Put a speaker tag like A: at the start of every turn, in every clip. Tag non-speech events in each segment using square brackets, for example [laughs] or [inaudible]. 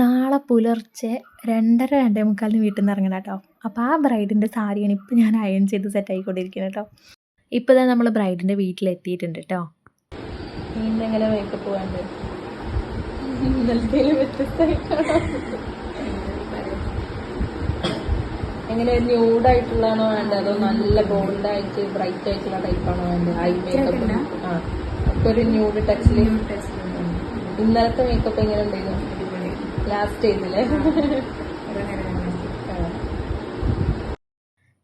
A: നാളെ പുലർച്ചെ രണ്ടര രണ്ടേ മുക്കാലിന് വീട്ടിൽ നിന്ന് ഇറങ്ങണം കേട്ടോ. അപ്പോൾ ആ ബ്രൈഡിന്റെ സാരിയാണ് ഇപ്പോൾ ഞാൻ അയൺ ചെയ്ത് സെറ്റായിക്കൊണ്ടിരിക്കുന്നത് കേട്ടോ. ഇപ്പോൾ തന്നെ നമ്മൾ ബ്രൈഡിന്റെ വീട്ടിലെത്തിയിട്ടുണ്ട് കേട്ടോ.
B: എങ്ങനെ മേക്കപ്പ് വേണ്ടത് എങ്ങനെ ന്യൂഡായിട്ടുള്ളതാണോ വേണ്ടത്? അതോ നല്ല ബോൾഡ് ആയിട്ട് ബ്രൈറ്റ് ആയിട്ടുള്ള ടൈപ്പാണോ വേണ്ടത്? ഐ മേക്കപ്പ് ആ. ഒരു ന്യൂഡ് ടച്ചിൽ ഇന്നലത്തെ മേക്കപ്പ് എങ്ങനെ ഉണ്ടായിരുന്നു? ലാസ്റ്റ്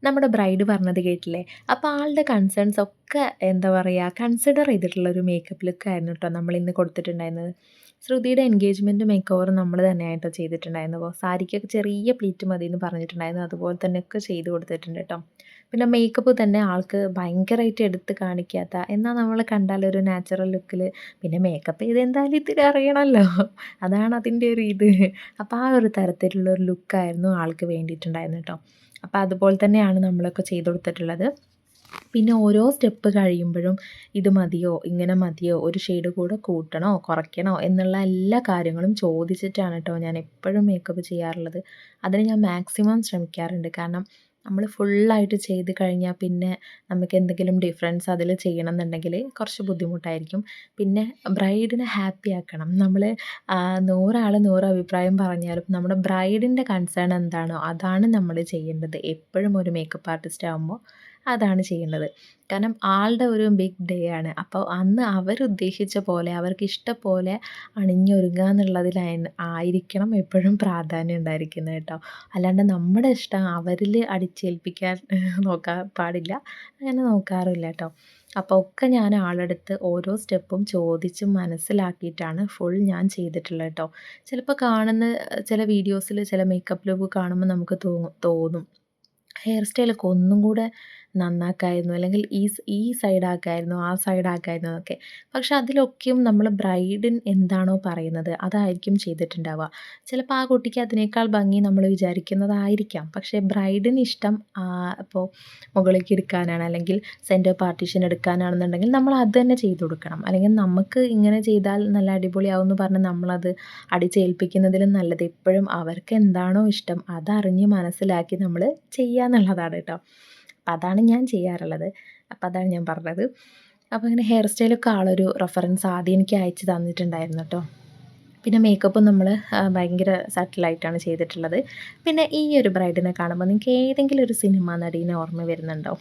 A: നമ്മുടെ ബ്രൈഡ് പറഞ്ഞത് കേട്ടില്ലേ? അപ്പോൾ ആളുടെ കൺസേൺസ് ഒക്കെ എന്താ പറയുക കൺസിഡർ ചെയ്തിട്ടുള്ള ഒരു മേക്കപ്പ് ലുക്ക് ആയിരുന്നു കേട്ടോ നമ്മൾ ഇന്ന് കൊടുത്തിട്ടുണ്ടായിരുന്നത്. ശ്രുതിയുടെ എൻഗേജ്മെന്റ് മേക്ക് ഓവർ നമ്മൾ തന്നെയായിട്ടോ ചെയ്തിട്ടുണ്ടായിരുന്നു. അപ്പോൾ സാരിക്കൊക്കെ ചെറിയ പ്ലീറ്റ് മതി എന്ന് പറഞ്ഞിട്ടുണ്ടായിരുന്നു. അതുപോലെ തന്നെയൊക്കെ ചെയ്ത് കൊടുത്തിട്ടുണ്ട് കേട്ടോ. പിന്നെ മേക്കപ്പ് തന്നെ ആൾക്ക് ഭയങ്കരമായിട്ട് എടുത്ത് കാണിക്കാത്ത എന്നാൽ നമ്മൾ കണ്ടാലൊരു നാച്ചുറൽ ലുക്കിൽ പിന്നെ മേക്കപ്പ് ചെയ്ത് എന്തായാലും ഇത്തിരി അറിയണമല്ലോ. അതാണ് അതിന്റെ ഒരു ഇത്. അപ്പോൾ ആ ഒരു തരത്തിലുള്ള ഒരു ലുക്കായിരുന്നു ആൾക്ക് വേണ്ടിയിട്ടുണ്ടായിരുന്നു കേട്ടോ. അപ്പോൾ അതുപോലെ തന്നെയാണ് നമ്മളൊക്കെ ചെയ്ത് കൊടുത്തിട്ടുള്ളത്. പിന്നെ ഓരോ സ്റ്റെപ്പ് കഴിയുമ്പോഴും ഇത് മതിയോ ഇങ്ങനെ മതിയോ ഒരു ഷെയ്ഡ് കൂടെ കൂട്ടണോ കുറയ്ക്കണോ എന്നുള്ള എല്ലാ കാര്യങ്ങളും ചോദിച്ചിട്ടാണ് കേട്ടോ ഞാൻ എപ്പോഴും മേക്കപ്പ് ചെയ്യാറുള്ളത്. അതിന് ഞാൻ മാക്സിമം ശ്രമിക്കാറുണ്ട്. കാരണം നമ്മൾ ഫുള്ളായിട്ട് ചെയ്ത് കഴിഞ്ഞാൽ പിന്നെ നമുക്ക് എന്തെങ്കിലും ഡിഫറൻസ് അതിൽ ചെയ്യണം എന്നുണ്ടെങ്കിൽ കുറച്ച് ബുദ്ധിമുട്ടായിരിക്കും. പിന്നെ ബ്രൈഡിനെ ഹാപ്പി ആക്കണം. നമ്മൾ നൂറാൾ നൂറ് അഭിപ്രായം പറഞ്ഞാലും നമ്മുടെ ബ്രൈഡിന്റെ കൺസേൺ എന്താണോ അതാണ് നമ്മൾ ചെയ്യേണ്ടത്. എപ്പോഴും ഒരു മേക്കപ്പ് ആർട്ടിസ്റ്റ് ആകുമ്പോൾ അതാണ് ചെയ്യേണ്ടത് കാരണം ആളുടെ ഒരു ബിഗ് ഡേ ആണ്. അപ്പോൾ അന്ന് അവരുദ്ദേശിച്ച പോലെ അവർക്ക് ഇഷ്ടപോലെ അണിഞ്ഞൊരുങ്ങുക എന്നുള്ളതിൽ ആയിരിക്കണം എപ്പോഴും പ്രാധാന്യം ഉണ്ടായിരിക്കുന്നത് കേട്ടോ. അല്ലാണ്ട് നമ്മുടെ ഇഷ്ടം അവരിൽ അടിച്ചേൽപ്പിക്കാൻ [laughs] നോക്കാൻ പാടില്ല. അങ്ങനെ നോക്കാറില്ല കേട്ടോ. അപ്പോൾ ഒക്കെ ഞാൻ ആളെടുത്ത് ഓരോ സ്റ്റെപ്പും ചോദിച്ച് മനസ്സിലാക്കിയിട്ടാണ് ഫുൾ ഞാൻ ചെയ്തിട്ടുള്ളത് കേട്ടോ. ചിലപ്പോൾ കാണുന്ന ചില വീഡിയോസിൽ ചില മേക്കപ്പ് ലുക്ക് കാണുമ്പോൾ നമുക്ക് തോന്നും തോന്നും. ഹെയർ സ്റ്റൈലൊക്കെ ഒന്നും കൂടെ നന്നാക്കായിരുന്നു. അല്ലെങ്കിൽ ഈ ഈ സൈഡാക്കായിരുന്നു ആ സൈഡാക്കായിരുന്നു എന്നൊക്കെ. പക്ഷെ അതിലൊക്കെയും നമ്മൾ ബ്രൈഡിൻ എന്താണോ പറയുന്നത് അതായിരിക്കും ചെയ്തിട്ടുണ്ടാവുക. ചിലപ്പോൾ ആ കുട്ടിക്ക് അതിനേക്കാൾ ഭംഗി നമ്മൾ വിചാരിക്കുന്നതായിരിക്കാം. പക്ഷേ ബ്രൈഡിന് ഇഷ്ടം ഇപ്പോൾ മുകളിലേക്ക് എടുക്കാനാണ് അല്ലെങ്കിൽ സെന്റർ പാർട്ടീഷൻ എടുക്കാനാണെന്നുണ്ടെങ്കിൽ നമ്മൾ അത് തന്നെ ചെയ്തു കൊടുക്കണം. അല്ലെങ്കിൽ നമുക്ക് ഇങ്ങനെ ചെയ്താൽ നല്ല അടിപൊളിയാവും എന്ന് പറഞ്ഞ് നമ്മളത് അടിച്ചേൽപ്പിക്കുന്നതിലും നല്ലത് എപ്പോഴും അവർക്ക് എന്താണോ ഇഷ്ടം അതറിഞ്ഞ് മനസ്സിലാക്കി നമ്മൾ ചെയ്യുക എന്നുള്ളതാണ് കേട്ടോ. അപ്പം അതാണ് ഞാൻ ചെയ്യാറുള്ളത്. അപ്പം അതാണ് ഞാൻ പറഞ്ഞത്. അപ്പോൾ ഇങ്ങനെ ഹെയർ സ്റ്റൈലൊക്കെ ആളൊരു റെഫറൻസ് ആദ്യം എനിക്ക് അയച്ചു തന്നിട്ടുണ്ടായിരുന്നു കേട്ടോ പിന്നെ മേക്കപ്പും നമ്മൾ ഭയങ്കര സട്ടിലായിട്ടാണ് ചെയ്തിട്ടുള്ളത്. പിന്നെ ഈ ഒരു ബ്രൈഡിനെ കാണുമ്പോൾ നിങ്ങൾക്ക് ഏതെങ്കിലും ഒരു സിനിമ നടീനെ ഓർമ്മ വരുന്നുണ്ടോ?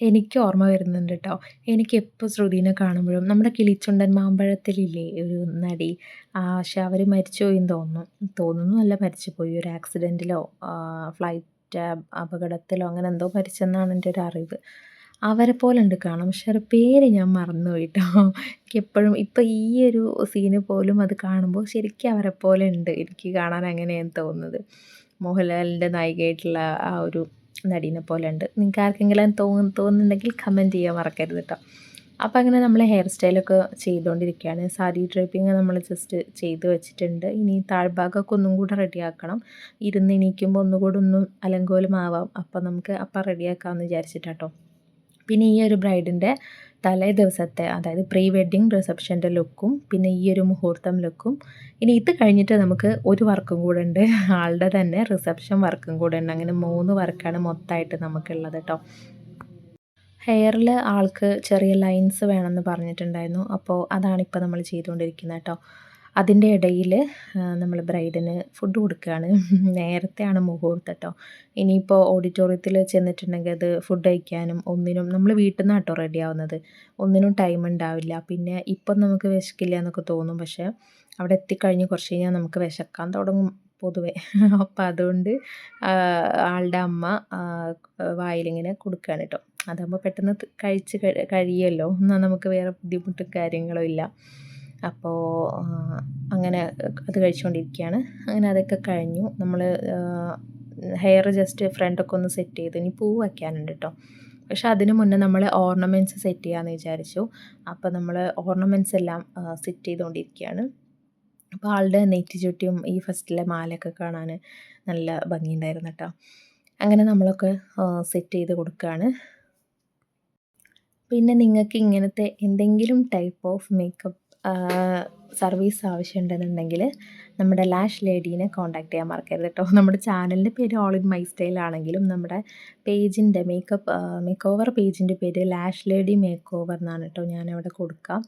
A: എനിക്ക് ഓർമ്മ വരുന്നുണ്ട് കേട്ടോ എനിക്ക് എപ്പോൾ ശ്രുതിനെ കാണുമ്പോഴും നമ്മുടെ കിളിച്ചുണ്ടൻ മാമ്പഴത്തിലില്ലേ ഒരു നടി പക്ഷെ അവർ മരിച്ചുപോയി തോന്നുന്നു. തോന്നുന്നു അല്ല മരിച്ചുപോയി. ഒരു ആക്സിഡന്റിലോ ഫ്ലൈറ്റ് അപകടത്തിലോ അങ്ങനെ എന്തോ മരിച്ചെന്നാണ് എന്റെ ഒരു അറിവ്. അവരെ പോലെ ഉണ്ട് കാണാം. പക്ഷെ അവരുടെ പേര് ഞാൻ മറന്നുപോയിട്ടോ എനിക്ക് എപ്പോഴും ഇപ്പം ഈ ഒരു സീന് പോലും അത് കാണുമ്പോൾ ശരിക്കും അവരെ പോലെ ഉണ്ട്. എനിക്ക് കാണാൻ അങ്ങനെയാണ് തോന്നുന്നത്. മോഹൻലാലിന്റെ നായികയായിട്ടുള്ള ആ ഒരു നടീനെ പോലെ ഉണ്ട്. നിങ്ങൾക്ക് ആർക്കെങ്കിലും തോന്നുന്നുണ്ടെങ്കിൽ കമന്റ് ചെയ്യാൻ മറക്കരുത് കേട്ടോ അപ്പോൾ അങ്ങനെ നമ്മൾ ഹെയർ സ്റ്റൈലൊക്കെ ചെയ്തുകൊണ്ടിരിക്കുകയാണ് സാരി ഡ്രൈപ്പിംഗ് നമ്മൾ ജസ്റ്റ് ചെയ്ത് വെച്ചിട്ടുണ്ട്. ഇനി താഴ്ഭാഗമൊക്കെ ഒന്നും കൂടെ റെഡിയാക്കണം ഇരുന്ന് എണീക്കുമ്പോൾ ഒന്നുകൂടെ ഒന്നും അലങ്കോലമാവാം. അപ്പോൾ നമുക്ക് അപ്പം റെഡിയാക്കാമെന്ന് വിചാരിച്ചിട്ടാട്ടോ. പിന്നെ ഈ ഒരു ബ്രൈഡിന്റെ തലേ ദിവസത്തെ അതായത് പ്രീ വെഡ്ഡിങ് റിസപ്ഷന്റെ ലുക്കും പിന്നെ ഈ ഒരു മുഹൂർത്തം ലുക്കും ഇനി ഇത് കഴിഞ്ഞിട്ട് നമുക്ക് ഒരു വർക്കും കൂടെ ഉണ്ട്. ആളുടെ തന്നെ റിസപ്ഷൻ വർക്കും കൂടെ ഉണ്ട്. അങ്ങനെ മൂന്ന് വർക്കാണ് മൊത്തമായിട്ട് നമുക്കുള്ളത് കേട്ടോ ഹെയറിൽ ആൾക്ക് ചെറിയ ലൈൻസ് വേണമെന്ന് പറഞ്ഞിട്ടുണ്ടായിരുന്നു. അപ്പോൾ അതാണിപ്പോൾ നമ്മൾ ചെയ്തുകൊണ്ടിരിക്കുന്നത് കേട്ടോ. അതിന്റെ ഇടയിൽ നമ്മൾ ബ്രൈഡിന് ഫുഡ് കൊടുക്കുകയാണ്. നേരത്തെയാണ് മുഹൂർത്തം കേട്ടോ. ഇനിയിപ്പോൾ ഓഡിറ്റോറിയത്തിൽ ചെന്നിട്ടുണ്ടെങ്കിൽ അത് ഫുഡ് കഴിക്കാനും ഒന്നിനും നമ്മൾ വീട്ടിൽ നിന്നാണ് കേട്ടോ റെഡി ആവുന്നത്. ഒന്നിനും ടൈം ഉണ്ടാവില്ല. പിന്നെ ഇപ്പം നമുക്ക് വിശക്കില്ല എന്നൊക്കെ തോന്നും. പക്ഷേ അവിടെ എത്തിക്കഴിഞ്ഞ് കുറച്ച് കഴിഞ്ഞാൽ നമുക്ക് വിശക്കാൻ തുടങ്ങും പൊതുവെ. അപ്പം അതുകൊണ്ട് ആളുടെ അമ്മ വായിലിങ്ങനെ കൊടുക്കുകയാണ് കേട്ടോ. അതാകുമ്പോൾ പെട്ടെന്ന് കഴിച്ച് കഴിയുമല്ലോ എന്നാൽ നമുക്ക് വേറെ ബുദ്ധിമുട്ടും കാര്യങ്ങളും ഇല്ല. അപ്പോൾ അങ്ങനെ അത് കഴിച്ചുകൊണ്ടിരിക്കുകയാണ് അങ്ങനെ അതൊക്കെ കഴിഞ്ഞു. നമ്മൾ ഹെയർ ജസ്റ്റ് ഫ്രണ്ടൊക്കെ ഒന്ന് സെറ്റ് ചെയ്ത് ഇനി പൂ വയ്ക്കാനുണ്ട് കേട്ടോ പക്ഷെ അതിന് മുന്നേ നമ്മൾ ഓർണമെന്റ്സ് സെറ്റ് ചെയ്യാമെന്ന് വിചാരിച്ചു. അപ്പോൾ നമ്മൾ ഓർണമെന്റ്സ് എല്ലാം സെറ്റ് ചെയ്തുകൊണ്ടിരിക്കുകയാണ് അപ്പോൾ ആളുടെ നെറ്റി ചുറ്റിയും ഈ ഫസ്റ്റിലെ മാലയൊക്കെ കാണാൻ നല്ല ഭംഗിയുണ്ടായിരുന്നു കേട്ടോ അങ്ങനെ നമ്മളൊക്കെ സെറ്റ് ചെയ്ത് കൊടുക്കുകയാണ് പിന്നെ നിങ്ങൾക്ക് ഇങ്ങനത്തെ എന്തെങ്കിലും ടൈപ്പ് ഓഫ് മേക്കപ്പ് സർവീസ് ആവശ്യമുണ്ടെന്നുണ്ടെങ്കിൽ നമ്മുടെ ലാഷ് ലേഡീനെ കോൺടാക്ട് ചെയ്യാൻ മറക്കരുത് കേട്ടോ നമ്മുടെ ചാനലിന്റെ പേര് ഓൾ ഇൻ മൈ സ്റ്റൈൽ ആണെങ്കിലും നമ്മുടെ പേജിന്റെ മേക്കപ്പ് മേക്ക് ഓവർ പേജിന്റെ പേര് ലാഷ് ലേഡി മേക്ക് ഓവർ എന്നാണ് കേട്ടോ ഞാനവിടെ കൊടുക്കാം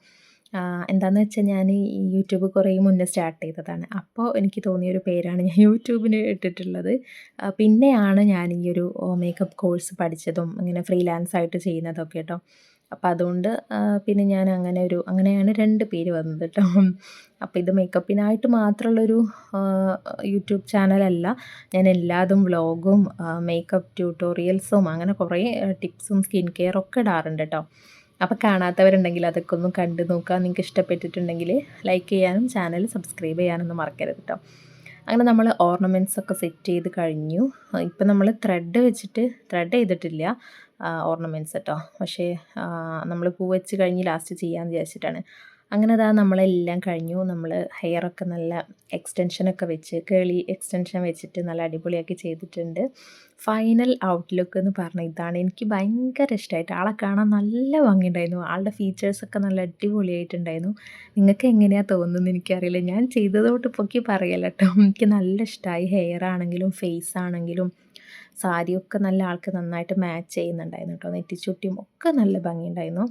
A: എന്താണെന്ന് വെച്ചാൽ ഞാൻ ഈ യൂട്യൂബ് കുറേ മുന്നേ സ്റ്റാർട്ട് ചെയ്തതാണ്. അപ്പോൾ എനിക്ക് തോന്നിയൊരു പേരാണ് ഞാൻ യൂട്യൂബിന് ഇട്ടിട്ടുള്ളത്. പിന്നെയാണ് ഞാൻ ഈ ഒരു മേക്കപ്പ് കോഴ്സ് പഠിച്ചതും ഇങ്ങനെ ഫ്രീലാൻസ് ആയിട്ട് ചെയ്യുന്നതൊക്കെ കേട്ടോ അപ്പോൾ അതുകൊണ്ട് പിന്നെ ഞാൻ അങ്ങനെ ഒരു അങ്ങനെയാണ് രണ്ട് പേര് വന്നത് കേട്ടോ അപ്പം ഇത് മേക്കപ്പിനായിട്ട് മാത്രമുള്ളൊരു യൂട്യൂബ് ചാനലല്ല. ഞാൻ എല്ലാതും വ്ളോഗും മേക്കപ്പ് ട്യൂട്ടോറിയൽസും അങ്ങനെ കുറേ ടിപ്സും സ്കിൻ കെയർ ഒക്കെ ഇടാറുണ്ട് കേട്ടോ അപ്പോൾ കാണാത്തവരുണ്ടെങ്കിൽ അതൊക്കെ ഒന്ന് കണ്ടു നോക്കുക നിങ്ങൾക്ക് ഇഷ്ടപ്പെട്ടിട്ടുണ്ടെങ്കിൽ ലൈക്ക് ചെയ്യാനും ചാനൽ സബ്സ്ക്രൈബ് ചെയ്യാനൊന്നും മറക്കരുത് കേട്ടോ അങ്ങനെ നമ്മൾ ഓർണമെന്റ്സ് ഒക്കെ സെറ്റ് ചെയ്ത് കഴിഞ്ഞു. ഇപ്പം നമ്മൾ ത്രെഡ് വെച്ചിട്ട് ത്രെഡ് ചെയ്തിട്ടില്ല ഓർണമെന്റ്സ് കേട്ടോ. പക്ഷേ നമ്മൾ പൂ വെച്ച് കഴിഞ്ഞ് ലാസ്റ്റ് ചെയ്യാമെന്ന് വിചാരിച്ചിട്ടാണ്. അങ്ങനെ അതാ നമ്മളെല്ലാം കഴിഞ്ഞു. നമ്മൾ ഹെയറൊക്കെ നല്ല എക്സ്റ്റൻഷനൊക്കെ വെച്ച് കേളി എക്സ്റ്റൻഷൻ വെച്ചിട്ട് നല്ല അടിപൊളിയാക്കി ചെയ്തിട്ടുണ്ട്. ഫൈനൽ ഔട്ട്ലുക്ക് എന്ന് പറഞ്ഞാൽ ഇതാണ്. എനിക്ക് ഭയങ്കര ഇഷ്ടമായിട്ട് ആളെ കാണാൻ നല്ല ഭംഗിയുണ്ടായിരുന്നു. ആളുടെ ഫീച്ചേഴ്സൊക്കെ നല്ല അടിപൊളിയായിട്ടുണ്ടായിരുന്നു. നിങ്ങൾക്ക് എങ്ങനെയാണ് തോന്നുന്നത് എനിക്കറിയില്ല. ഞാൻ ചെയ്തതോട്ട് പൊക്കി പറയല്ല കേട്ടോ. എനിക്ക് നല്ല ഇഷ്ടമായി ഹെയർ ആണെങ്കിലും ഫേസ് ആണെങ്കിലും സാരിയൊക്കെ നല്ല ആൾക്ക് നന്നായിട്ട് മാച്ച് ചെയ്യുന്നുണ്ടായിരുന്നു കേട്ടോ. നെറ്റിച്ചുട്ടിയും ഒക്കെ നല്ല ഭംഗിയുണ്ടായിരുന്നു.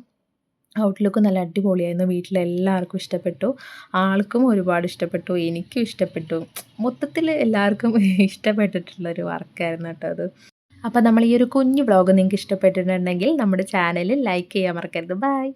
A: ഔട്ട്ലുക്ക് നല്ല അടിപൊളിയായിരുന്നു. വീട്ടിലെല്ലാവർക്കും ഇഷ്ടപ്പെട്ടു. ആൾക്കും ഒരുപാട് ഇഷ്ടപ്പെട്ടു. എനിക്കും ഇഷ്ടപ്പെട്ടു. മൊത്തത്തിൽ എല്ലാവർക്കും [laughs] ഇഷ്ടപ്പെട്ടിട്ടുള്ളൊരു വർക്കായിരുന്നു കേട്ടോ അത്. അപ്പോൾ നമ്മൾ ഈ ഒരു കുഞ്ഞു വ്ളോഗ് നിങ്ങൾക്ക് ഇഷ്ടപ്പെട്ടിട്ടുണ്ടെങ്കിൽ നമ്മുടെ ചാനൽ ലൈക്ക് ചെയ്യാൻ മറക്കരുത്. ബൈ